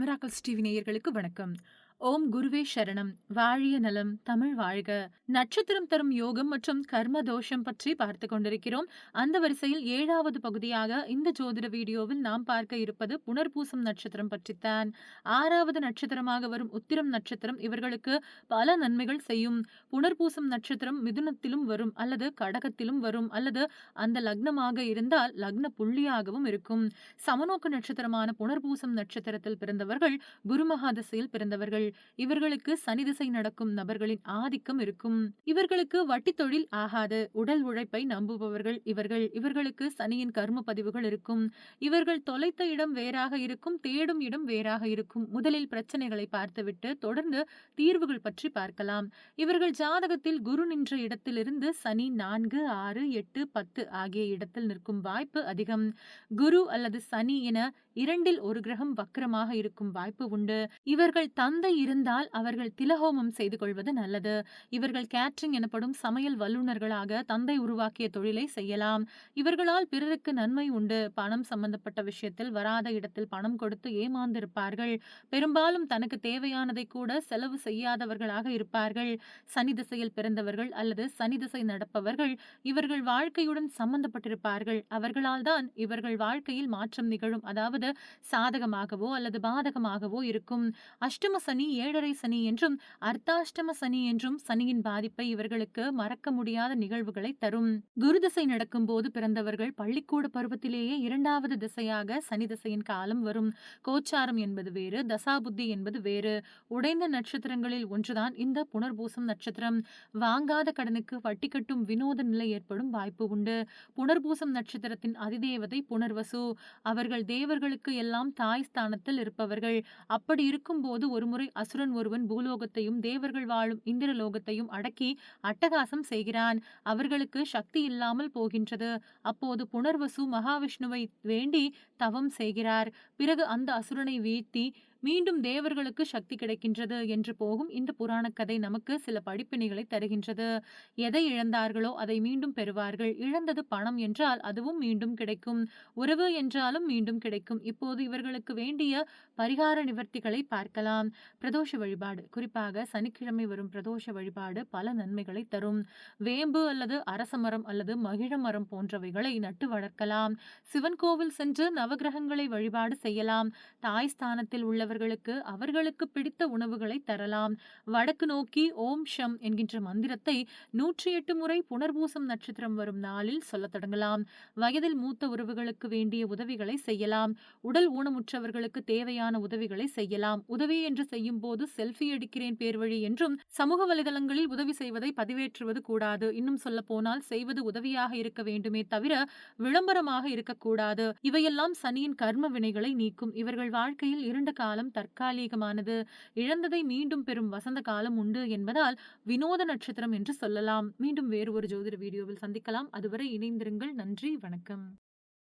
Miracle TV நேயர்களுக்கு வணக்கம். ஓம் குருவே சரணம். வாழிய நலம் தமிழ் வாழ்க. நட்சத்திரம் தரும் யோகம் மற்றும் கர்ம தோஷம் பற்றி பார்த்து கொண்டிருக்கிறோம். அந்த வரிசையில் ஏழாவது பகுதியாக இந்த ஜோதிட வீடியோவில் நாம் பார்க்க இருப்பது புனர்பூசம் நட்சத்திரம் பற்றித்தான். ஆறாவது நட்சத்திரமாக வரும் உத்திரம் நட்சத்திரம் இவர்களுக்கு பல நன்மைகள் செய்யும். புனர்பூசம் நட்சத்திரம் மிதுனத்திலும் வரும் அல்லது கடகத்திலும் வரும் அல்லது அந்த லக்னமாக இருந்தால் லக்ன புள்ளியாகவும் இருக்கும். சமநோக்கு நட்சத்திரமான புனர்பூசம் நட்சத்திரத்தில் பிறந்தவர்கள் குருமகாதசையில் பிறந்தவர்கள். இவர்களுக்கு சனி திசை நடக்கும் நபர்களின் ஆதிக்கம் இருக்கும். இவர்களுக்கு வட்டி தொழில் ஆகாது. உடல் உழைப்பை நம்புபவர்கள் இவர்கள். இவர்களுக்கு சனியின் கர்ம பதிவுகள் இருக்கும். இவர்கள் தொலைத்த இடம் வேறாக இருக்கும் தேடும் இடம் வேறாக இருக்கும். முதலில் பிரச்சனைகளை பார்த்துவிட்டு தொடர்ந்து தீர்வுகள் பற்றி பார்க்கலாம். இவர்கள் ஜாதகத்தில் குரு நின்ற இடத்திலிருந்து சனி நான்கு ஆறு எட்டு பத்து ஆகிய இடத்தில் நிற்கும் வாய்ப்பு அதிகம். குரு அல்லது சனி என இரண்டில் ஒரு கிரகம் வக்கரமாக இருக்கும் வாய்ப்பு உண்டு. இவர்கள் தந்தை இருந்தால் அவர்கள் திலஹோமம் செய்து கொள்வது நல்லது. இவர்கள் கேட்ரிங் எனப்படும் சமையல் வல்லுநர்களாக தந்தை உருவாக்கிய தொழிலை செய்யலாம். இவர்களால் பிறருக்கு நன்மை உண்டு. பணம் சம்பந்தப்பட்ட விஷயத்தில் வராத இடத்தில் பணம் கொடுத்து ஏமாந்திருப்பார்கள். பெரும்பாலும் தனக்கு தேவையானதை கூட செலவு செய்யாதவர்களாக இருப்பார்கள். சனி திசையில் பிறந்தவர்கள் அல்லது சனி திசை நடப்பவர்கள் இவர்கள் வாழ்க்கையுடன் சம்பந்தப்பட்டிருப்பார்கள். அவர்களால் தான் இவர்கள் வாழ்க்கையில் மாற்றம் நிகழும். அதாவது சாதகமாகவோ அல்லது பாதகமாகவோ இருக்கும். அஷ்டம சனி ஏழரை சனி என்றும் அர்த்தாஷ்டம சனி என்றும் சனியின் பாதிப்பை இவர்களுக்கு மறக்க முடியாத நிகழ்வுகளை தரும். குரு திசை நடக்கும் போது பிறந்தவர்கள் பள்ளிக்கூட பருவத்திலேயே இரண்டாவது திசையாக சனி திசையின் காலம் வரும். கோச்சாரம் என்பது வேறு தசாபுத்தி என்பது வேறு. உடைந்த நட்சத்திரங்களில் ஒன்றுதான் இந்த புனர்பூசம் நட்சத்திரம். வாங்காத கடனுக்கு வட்டி கட்டும் வினோத நிலை ஏற்படும் வாய்ப்பு உண்டு. புனர்பூசம் நட்சத்திரத்தின் அதிதேவதை புனர்வசு. அவர்கள் தேவர்களுக்கு எல்லாம் தாய் ஸ்தானத்தில் இருப்பவர்கள். அப்படி இருக்கும்போது ஒருமுறை அசுரன் ஒருவன் பூலோகத்தையும் தேவர்கள் வாழும் இந்திரலோகத்தையும் அடக்கி அட்டகாசம் செய்கிறான். அவர்களுக்கு சக்தி இல்லாமல் போகின்றது. அப்போது புனர்வசு மகாவிஷ்ணுவை வேண்டி தவம் செய்கிறார். பிறகு அந்த அசுரனை வீழ்த்தி மீண்டும் தேவர்களுக்கு சக்தி கிடைக்கின்றது என்று போகும் இந்த புராண கதை நமக்கு சில படிப்பினைகளை தருகின்றது. எதை இழந்தார்களோ அதை மீண்டும் பெறுவார்கள். இழந்தது பணம் என்றால் அதுவும் மீண்டும் கிடைக்கும். உறவு என்றாலும் மீண்டும் கிடைக்கும். இப்போது இவர்களுக்கு வேண்டிய பரிகார நிவர்த்திகளை பார்க்கலாம். பிரதோஷ வழிபாடு. குறிப்பாக சனிக்கிழமை வரும் பிரதோஷ வழிபாடு பல நன்மைகளை தரும். வேம்பு அல்லது அரச மரம் அல்லது மகிழ மரம் போன்றவைகளை நட்டு வளர்க்கலாம். சிவன் கோவில் சென்று நவகிரகங்களை வழிபாடு செய்யலாம். தாய் ஸ்தானத்தில் உள்ள உள்ளவர்களுக்கு அவர்களுக்கு பிடித்த உணவுகளை தரலாம். வடக்கு நோக்கி ஓம் ஷம் என்கின்ற மந்திரத்தை நூற்றி எட்டு முறை புனர்பூசம் நட்சத்திரம் வரும் நாளில் சொல்லத் தொடங்கலாம். வயதில் மூத்த உறவுகளுக்கு வேண்டிய உதவிகளை செய்யலாம். உடல் ஊனமுற்றவர்களுக்கு தேவையான உதவிகளை செய்யலாம். உதவி என்று செய்யும் போது செல்ஃபி எடுக்கிறேன் பேர் வழி என்றும் சமூக வலைதளங்களில் உதவி செய்வதை பதிவேற்றுவது கூடாது. இன்னும் சொல்ல போனால் செய்வது உதவியாக இருக்க வேண்டுமே தவிர விளம்பரமாக இருக்கக்கூடாது. இவையெல்லாம் சனியின் கர்ம வினைகளை நீக்கும். இவர்கள் வாழ்க்கையில் இரண்டு காலம் தற்காலிகமானது. இழந்ததை மீண்டும் பெறும் வசந்த காலம் உண்டு என்பதால் வினோத நட்சத்திரம் என்று சொல்லலாம். மீண்டும் வேறு ஒரு ஜோதிட வீடியோவில் சந்திக்கலாம். அதுவரை இணைந்திருங்கள். நன்றி. வணக்கம்.